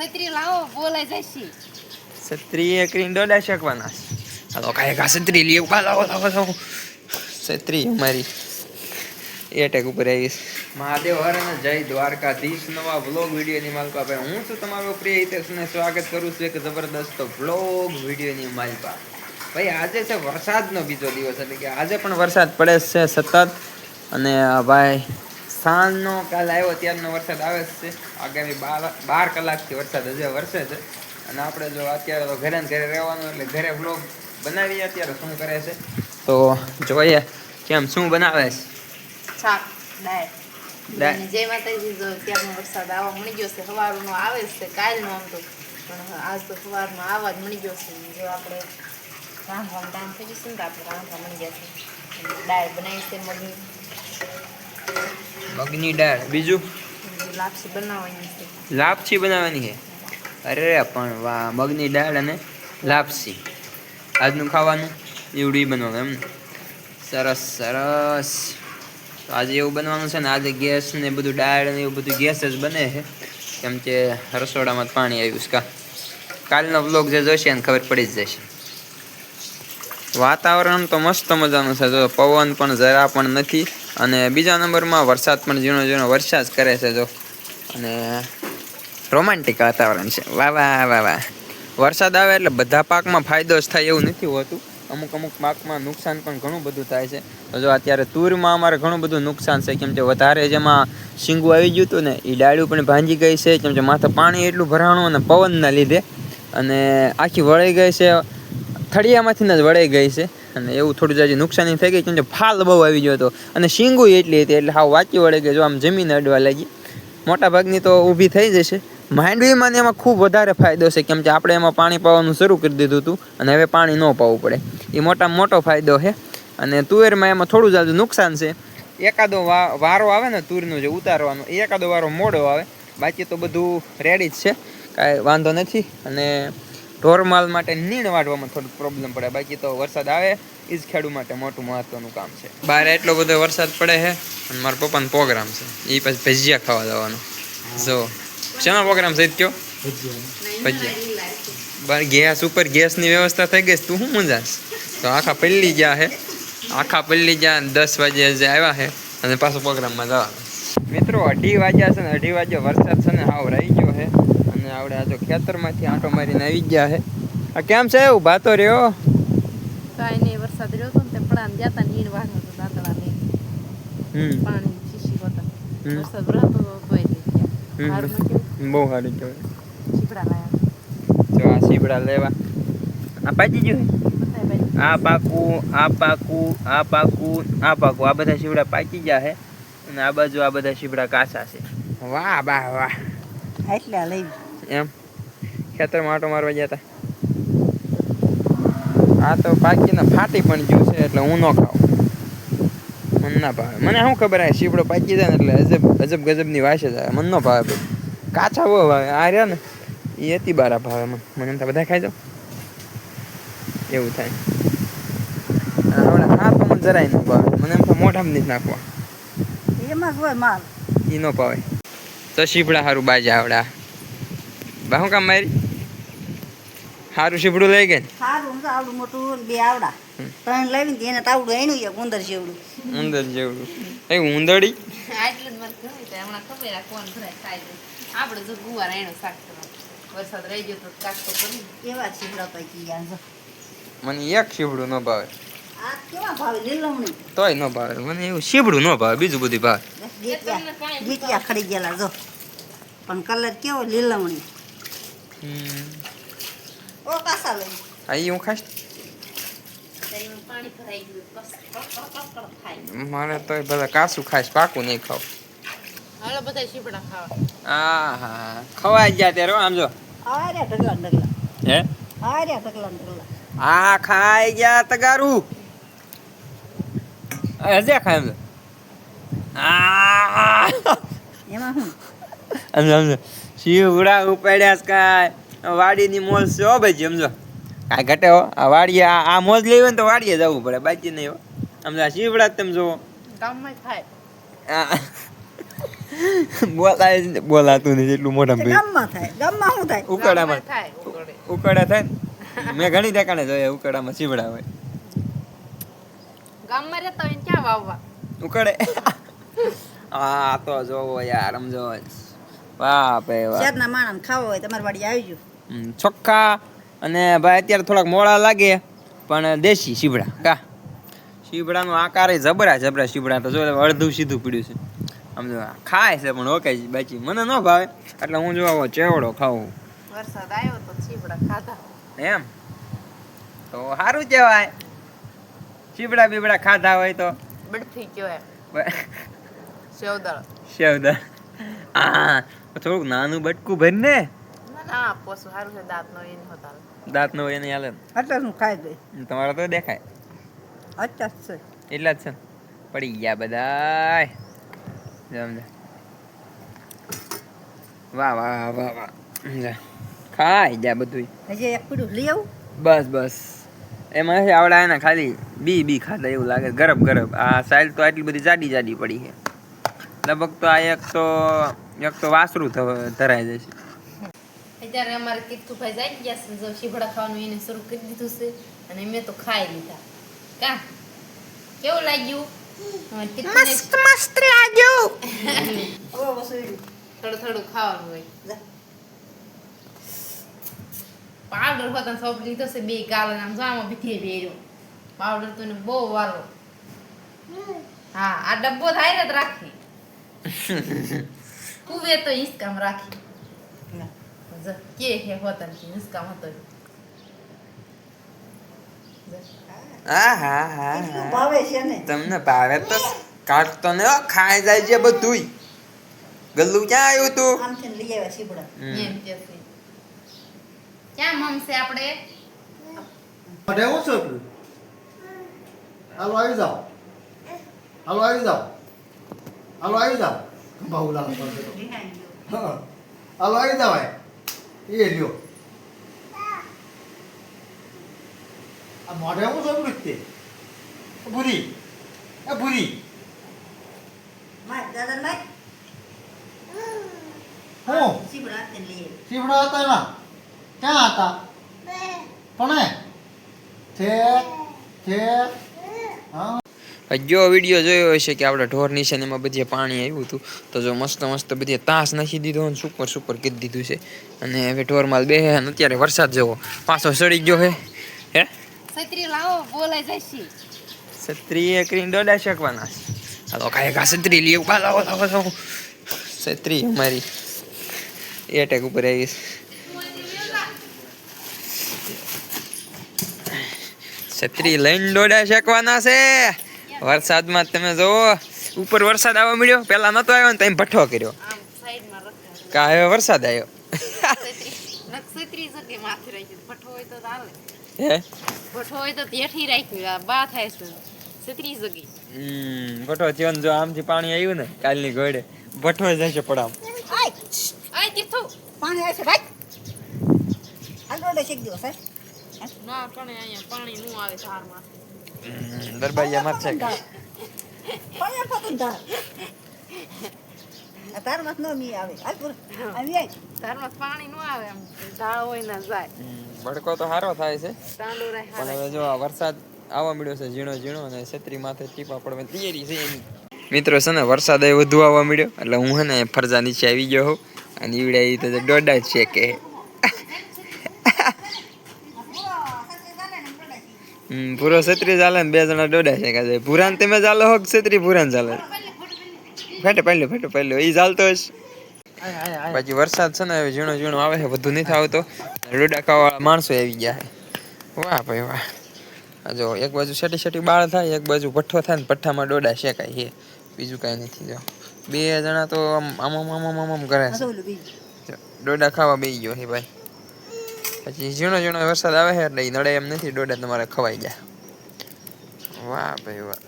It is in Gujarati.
છત્રી લાવો, બોલાઈ જશે. છત્રી એ કરીને દોડા શકવાના હાલો, કાંઈ કા છત્રી લઈએ ઊભા લાવો લાવો લાવો. છત્રી અમારી એટેક ઉપર આવીશ મહાદેવ હર અને જય દ્વારકાધીશ. નવા વ્લોગ વિડીયોની માલપા ભાઈ હું છું તમારો પ્રિય હિતેશને સ્વાગત કરું છું એક જબરદસ્ત વ્લોગ વિડીયોની માલપા. ભાઈ, આજે છે વરસાદનો બીજો દિવસ, એટલે કે આજે પણ વરસાદ પડે છે સતત. અને ભાઈ સાંજનો કાલ આવ્યો ત્યારનો વરસાદ આવે છે. આગામી બાર બાર કલાકથી વરસાદ હજી વરસે છે. અને આપણે જો અત્યારે તો ઘરે ઘરે રહેવાનું એટલે ઘરે બ્લોગ બનાવીએ અત્યારે શું કરે છે. તો જોઈએ કેમ શું બનાવે છે? જય માતાજી જો ત્યારનો વરસાદ આવવા મળી ગયો છે સવારનો આવે છે કાલનો આમ તો. પણ આજ તો સવારનો આવવા જ મળી ગયો છે. જો આપણે રાંધવાનું ટાઈમ થઈ જશે ને તો આપણે રાંધવા મળી ગયા છે. દાળ બનાવી છે મગની. મગની દાળ. બીજું? લાપસી બનાવવાની છે. લાપસી બનાવવાની છે? અરે પણ વાહ મગની દાળ અને લાપસી. આજનું ખાવાનું એવડું બનવાનું એમ ને? સરસ સરસ. તો આજે એવું બનવાનું છે ને આજે ગેસ ને બધું દાળ ને એવું બધું ગેસ જ બને છે. કેમ કે રસોડામાં પાણી આવ્યું છે. કાલનો બ્લોગ જે જોશે એને ખબર પડી જ જશે. વાતાવરણ તો મસ્ત મજાનું છે. જો પવન પણ જરા પણ નથી. અને બીજા નંબરમાં વરસાદ પણ ઝીણો ઝીણો વરસાદ કરે છે જો. અને રોમાન્ટિક વાતાવરણ છે. વાહ વાહ વાહ વાહ. વરસાદ આવે એટલે બધા પાકમાં ફાયદો જ થાય એવું નથી હોતું. અમુક અમુક પાકમાં નુકસાન પણ ઘણું બધું થાય છે. જો અત્યારે તુરમાં અમારે ઘણું બધું નુકસાન છે. કેમ કે વધારે જેમાં શીંગું આવી ગયું હતું ને એ ડાળું પણ ભાંજી ગઈ છે. કેમ કે માથે પાણી એટલું ભરાણું અને પવનના લીધે. અને આખી વળી ગઈ છે. થળિયામાંથી જ વળાઈ ગઈ છે. અને એવું થોડું જાજી નુકસાની થઈ ગઈ, કેમ કે ફાલ બહુ આવી ગયો હતો. અને શીંગું એટલી હતી, એટલે હાવ વાંચી વળે કે જો આમ જમીન અડવા લાગી. મોટા ભાગની તો ઊભી થઈ જશે. માંડવીમાં એમાં ખૂબ વધારે ફાયદો છે, કેમ કે આપણે એમાં પાણી પાવાનું શરૂ કરી દીધું હતું, અને હવે પાણી ન પાવું પડે. એ મોટામાં મોટો ફાયદો છે. અને તુવેરમાં એમાં થોડું જાજું નુકસાન છે. એકાદો વારો આવે ને તુરનો જે ઉતારવાનો, એ એકાદો વારો મોડો આવે. બાકી તો બધું રેડી જ છે. કાંઈ વાંધો નથી. અને ઢોરમાલ માટે નીણ વાઢવામાં થોડુંક પ્રોબ્લેમ પડે. બાકી તો વરસાદ આવે એ જ ખેડૂત માટે મોટું મહત્વનું કામ છે. બહાર એટલો બધો વરસાદ પડે છે અને મારા પપ્પાનો પ્રોગ્રામ છે. એ પછી ભજીયા ખાવા જવાનો. જો. શેનો પ્રોગ્રામ છે કયો? ભજીયા. બાર ગેસ ઉપર ગેસની વ્યવસ્થા થઈ ગઈ તું શું મજાશ? તો આખા પલ્લી ગયા છે આખા પલ્લી ગયા દસ વાગે જે આવ્યા છે અને પાછો પ્રોગ્રામમાં જવા મિત્રો અઢી વાગ્યા છે ને અઢી વાગ્યા વરસાદ છે ને હાવ રહી ગયો છે અને આવડે આ જો ખેતરમાંથી આંટો મારીને આવી ગયા છે. આ કેમ છે? એવું ભાતો રહ્યો? કાંઈ નહીં વરસાદ રહ્યો હતો ને તે પડાને જતા નીર વાળવા તો દાંતડા ને હમ. પાણી શીશી હોતા વરસાદ રહેતો તો કેવું બહુ સારું કહેવાય. ચીપડા લાયા. જો આ સીબડા લેવા. આ પાકી જો ભાઈ આ પાકું આ પાકું આ પાકું આ પાકું. આ બધા શીવડા પાકી ગયા છે. અને આ બાજુ આ બધા શીવડા કાચા છે. વાહ વાહ વાહ. એટલે લઈ. એમ. ખેતરમાં આટો મારવા ગયા હતા આ તો પાકીને ફાટી પણ ગયું છે એટલે હું ન ખાઉં. મને ના ભાવે. મને શું ખબર આ શીપડો પાકી જાય ને એટલે અજબ અજબ ગજબની વાસે જાય મને ન ભાવે કાચા બહુ ભાવે. આ રહ્યા ને એ હતી બારા ભાવે મને. મને એમ બધા ખાઈ જાઓ. એવું થાય. આ તો મને જરાય ન ભાવે. મને એમ તો મોઢામાં નથી નાખવા. એમાં માલ. એ ન પાવે તો શીપડા સારું બાજા આવડા. બા કામ મારી? સારું શીપડું લઈ ગઈ? સારું આવડું મોટું બે આવડા. ત્રણ લાવીને તો એને તાવડું એનું એક ઉંદર જેવડું. ઉંદર જેવડું. એ ઉંદરડી આટલું જ મને હમણાં ખબર આ કોણ ભરાય ખાય આપણે જો ગુવાર એનો શાક વરસાદ રહી ગયો તો શાક તો કરી એવા છીપડા પૈકી ગયા મને એક શીપડું ન ભાવે. આ કેવા ભાવે લીલવણી? તોય ન ભાવે. મને એવું શીપડું ન ભાવે બીજું બધું ભાવે. ગીતિયા ખડી ગયેલા જો. પણ કલર કેવો લીલવણી? ઓ કાસા લઈ. આ ઈ હું થાય મારે તોય બધા કાસું ખાઈશ પાકું નહીં ખાવ. હાલો બધા શીપડા ખાવા. આ હા. ખવાઈ ગયા ત્યારે હો, આમ જો. આ ઢગલા ઢગલા. હે? આ ઢગલા ઢગલા. આ ખાઈ ગયા તગારું. હજે ખાય એમ આ એમાં શું સમજો સમજો શિવડા ઉપાડ્યા કાંઈ. વાડીની મોજ છે હો ભાઈ સમજો. કાંઈ ઘટે હો. આ વાડીએ આ મોજ લેવી હોય ને તો વાડીએ જવું પડે બાકી નહીં હો. સમજો શિવડા જ તમે જુઓ. બોલાય બોલાતું નથી એટલું મોટા ભાઈ ગામમાં થાય. શું થાય? ઉકળામાં થાય ઉકળા થાય ને? મેં ઘણી ઠેકાણે જોયા ઉકળામાં શિવડા હોય. ગામમાં રહેતા હોય ક્યાં વાવવા? ઉકળે આ તો જોવો યાર સમજો વાહ ભાઈ વાહ શહેરના માણસ ખાવો હોય તમારી વાડી આવજો. હમ, ચોખ્ખા અને ભાઈ અત્યારે થોડાક મોડા લાગે પણ દેશી શીબડા કા? શીબડાનો આકાર જબરા જબરા શીબડા તો જો અડધું સીધું પીડ્યું છે. સમજો ખાય છે પણ ઓકે બાકી. મને ન ભાવે એટલે હું જો આવો ચેવડો ખાઉં. વરસાદ આવ્યો તો શીબડા ખાધા. એમ? તો સારું કહેવાય. ચીબડા બીબડા ખાધા હોય તો. બડફી કહેવાય બ- સેવદળ. શેવદા હા થોડુંક નાનું બટકું ભરી ના. દાંત નો એને હોતા દાંત નો એને હાલે એટલે શું ખાઈ દે તમારા તો દેખાય. અચ્છા છે. એટલા જ છે. પડી ગયા બધા સમજે વાહ વાહ વાહ વાહ સમજે. ખાઈ ગયા બધું હજી એક પીડું લઈ આવું? બસ બસ. એમાં છે આવડા એના ખાલી બી બી ખાધા એવું લાગે. ગરબ ગરબ આ સાઈડ તો આટલી બધી જાડી જાડી પડી છે. લગભગ તો આ એક તો એક તો વાસરું ધરાઈ જાય છે. અત્યારે અમારે કીર્તુભાઈ જાય ગયા છે શીભડા ખાવાનું એને શરૂ કરી દીધું છે અને મેં તો ખાઈ લીધા. કા? કેવું લાગ્યું? મસ્ત મસ્ત લાગ્યું. થોડું થોડું ખાવાનું હોય. પાવડર હોતા સોંપ લીધો છે બે ગાલ આમ જામો બીથે બેર્યો પાવડર તો બહુ વાલો હા આ ડબ્બો થાય જ રાખી. કુવે તો હિસકામ રાખી જો, કે હે હોતા નથી હિસકામ હતો. હા હા હા ભાવે છે ને તમને ભાવે તો કાઢતો ને ખાઈ જાય છે બધું ગલ્લું ક્યાં આવ્યું તું આમથી લઈ આવ્યા હમ. એમ કે છે ક્યાં મમશે આપણે અરે હું છું હાલો આવી જાઓ હાલો આવી જાઓ હાલો આવી જાઓ બહુ લાલ પડશે હા. હાલો આવી એ લ્યો. આ મોઢે હું છું એટલું તે ભૂરી. એ ભૂરી. હું? શીવડા હતા ના ક્યાં હતા? પણ છે છે હા. જો વીડિયો જોયો હશે કે આપણે ઢોર નિશાનીમાં બધી પાણી આવ્યું હતું તો જો મસ્ત મસ્ત બધી તાસ નાખી દીધો અને સુપર સુપર કીધી દીધું છે. અને હવે ઢોર માલ બે અને અત્યારે વરસાદ જેવો. પાછો સડી ગયો હે. હે? છત્રી લાવો બોલાય જશે. છત્રી કરીને ડોડા શકવાના હાલો કાંઈ કા છત્રી લઈ ઊભા લાવો લાવો લાવો. છત્રી અમારી. એટેક ઉપર આવી છત્રી લઈને દોડા શકવાના છે. વરસાદમાં તમે જોવો. ઉપર વરસાદ આવવા મળ્યો. પેલા નતો આવ્યો ને તમે ભઠ્ઠો કર્યો. આમ સાઈડમાં રખાય કા હવે વરસાદ આવ્યો? ભઠ્ઠો હોય તો ચાલે હે? ભઠ્ઠો હોય તો હેઠી રાખ્યું. આ બા થાય છે. છત્રી જગી હમ ભઠ્ઠો થયો જો આમથી પાણી આવ્યું ને કાલની ઘોડે ભઠ્ઠો જશે પડામ પાણી આવે છે ભાઈ. ના કણે અહીંયા પાણી નું આવે ધારમાં છે પાણી આપતું ધાર આ તારમાં નો મી આવે હાલ પૂર આવી આય ધારમાં પાણી નું આવે આમ ધાળ હોય ના જાય ભડકો તો સારો થાય છે પણ હવે જો આ વરસાદ આવવા મળ્યો છે ઝીણો ઝીણો અને છત્રી માથે ટીપા પડવાની તૈયારી છે એની મિત્રો છે ને વરસાદ એ વધુ આવવા મળ્યો એટલે હું છે ને ફરજા નીચે આવી ગયો હોઉં અને ઈવડે ઈ તો દોડા છે કે પૂરો છત્રી ચાલે ને બે જણા દોડા છે કાજે ભૂરાન તમે ચાલો હોક છત્રી ભૂરાન ચાલે? ફેટે પહેલો ફેટે પહેલો એ ચાલતો હશે. બાકી વરસાદ છે ને, હવે ઝીણો ઝીણો આવે છે, બધું નથી આવતો. ડોડા ખાવાવાળા માણસો આવી ગયા છે. વાહ ભાઈ વાહ. જો, એક બાજુ છેટી છેટી બાળ થાય, એક બાજુ ભઠ્ઠો થાય ને ભઠ્ઠામાં ડોડા શેકાય છે. બીજું કાંઈ નથી, જો. બે જણા તો આમ આમ આમ આમ આમ કરે છે. ડોડા ખાવા બેસી ગયો છે ભાઈ. પછી ઝીણો ઝીણો વરસાદ આવે છે એટલે નડે એમ નથી ડોડા તમારે ખવાઈ જાય. વાહ ભાઈ વાહ.